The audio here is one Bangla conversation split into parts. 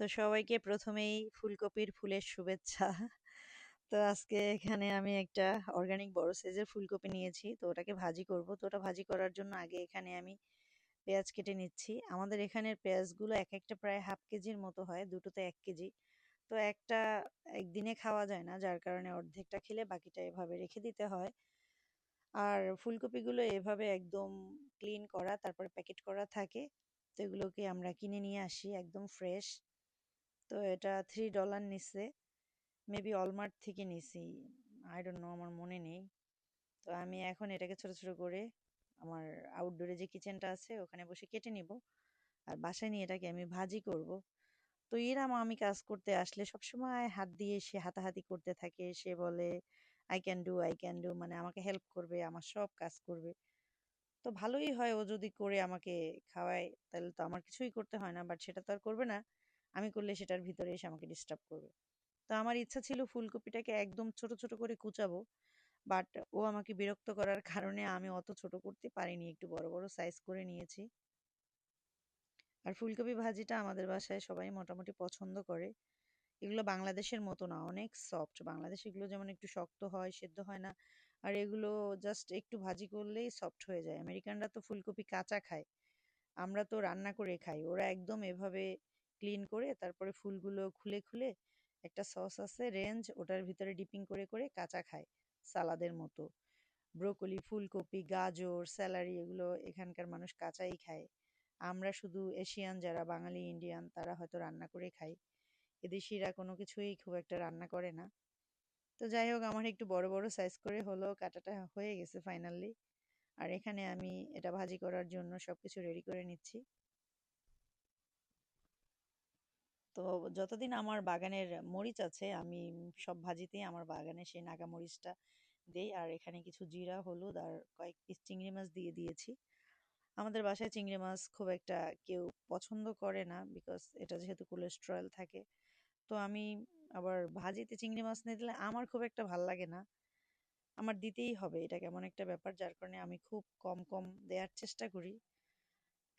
তো সবাইকে প্রথমেই ফুলকপির ফুলের শুভেচ্ছা। তো আজকে এখানে আমি একটা অর্গানিক বড় সাইজের ফুলকপি নিয়েছি, তো ওটাকে ভাজি করব। তো ওটা ভাজি করার জন্য আগে এখানে আমি পেঁয়াজ কেটে নিচ্ছি। আমাদের এখানের পেঁয়াজগুলো এক একটা প্রায় হাফ কেজির মতো হয়, দুটোতে এক কেজি। তো একটা একদিনে খাওয়া যায় না, যার কারণে অর্ধেকটা খেলে বাকিটা এভাবে রেখে দিতে হয়। আর ফুলকপিগুলো এভাবে একদম ক্লিন করা, তারপরে প্যাকেট করা থাকে। তো এগুলোকে আমরা কিনে নিয়ে আসি, একদম ফ্রেশ তো এটা থ্রি ডলার নিচ্ছে মেবি অলমার্ট থেকে নিছি। আই ডোন্ট নো আমার মনে নেই। তো আমি এখন এটাকে ছোট ছোট করে আমার আউটডোরে যে কিচেনটা আছে, ওখানে বসে কেটে নিব। আর বাসায় নিয়ে এটাকে আমি ভাজি করব। তো এরাম আমি কাজ করতে আসলে সবসময় হাত দিয়ে সে হাতাহাতি করতে থাকে। সে বলে I can do I can do মানে আমাকে হেল্প করবে, আমার সব কাজ করবে। তো ভালোই হয় ও যদি করে আমাকে খাওয়ায়, তাহলে তো আমার কিছুই করতে হয় না। বাট সেটা তো আর করবে না। আমি করলে সেটার ভিতরে এসে আমাকে ডিস্টার্ব করবে। তো আমার ইচ্ছা ছিল ফুলকপিটাকে একদম ছোট ছোট করে কুচাবো বাট ও আমাকে বিরক্ত করার কারণে আমি অত ছোট করতে পারিনি, একটু বড় বড় সাইজ করে নিয়েছি। আর ফুলকপি ভাজিটা আমাদের বাসায় সবাই মোটামুটি পছন্দ করে। এগুলো বাংলাদেশের মতো না, অনেক সফট বাংলাদেশে এগুলো যেমন একটু শক্ত হয়, সেদ্ধ হয় না, আর এগুলো জাস্ট একটু ভাজি করলেই সফট হয়ে যায়। আমেরিকানরা তো ফুলকপি কাঁচা খায়, আমরা তো রান্না করে খাই, ওরা একদম এভাবে ক্লিন করে তারপরে ফুলগুলো খুলে খুলে একটা সস আছে রেঞ্জ ওটার ভিতরে ডিপিং করে করে কাঁচা খায় সালাদের মতো। ব্রোকলি ফুলকপি, গাজর স্যালারি এগুলো এখানকার মানুষ কাঁচাই খায়। আমরা শুধু এশিয়ান যারা, বাঙালি ইন্ডিয়ান তারা হয়তো রান্না করে খাই। এদেশিরা কোনো কিছুই খুব একটা রান্না করে না। তো যাই হোক, আমার একটু বড় বড় সাইজ করে হলো, কাটাটা হয়ে গেছে ফাইনালি আর এখানে আমি এটা ভাজি করার জন্য সবকিছু রেডি করে নিচ্ছি। তো যতদিন আমার বাগানের মরিচ আছে, আমি সব ভাজিতেই আমার বাগানে সেই নাগা মরিচটা দেই। আর এখানে কিছু জিরা, হলুদ আর কয়েক পিস চিংড়ি মাছ দিয়ে দিয়েছি। আমাদের বাসায় চিংড়ি মাছ খুব একটা কেউ পছন্দ করে না বিকজ এটা যেহেতু কোলেস্ট্রল থাকে। তো আমি আবার ভাজিতে চিংড়ি মাছ নিয়ে দিলে আমার খুব একটা ভালো লাগে না। আমার দিতেই হবে, এটা কেমন একটা ব্যাপার, যার কারণে আমি খুব কম কম দেওয়ার চেষ্টা করি।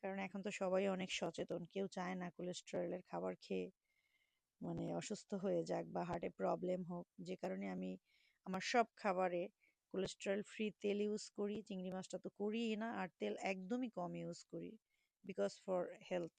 কারণ এখন তো সবাই অনেক সচেতন। কেউ চায় না কোলেস্টেরলের খাবার খেয়ে মানে অসুস্থ হয়ে যাক বা হার্টে প্রবলেম হোক। যে কারণে আমি আমার সব খাবারে কোলেস্টেরল ফ্রি তেল ইউজ করি, চিংড়ি মাছটা তো করিই না, আর তেল একদমই কম ইউজ করি বিকজ ফর হেলথ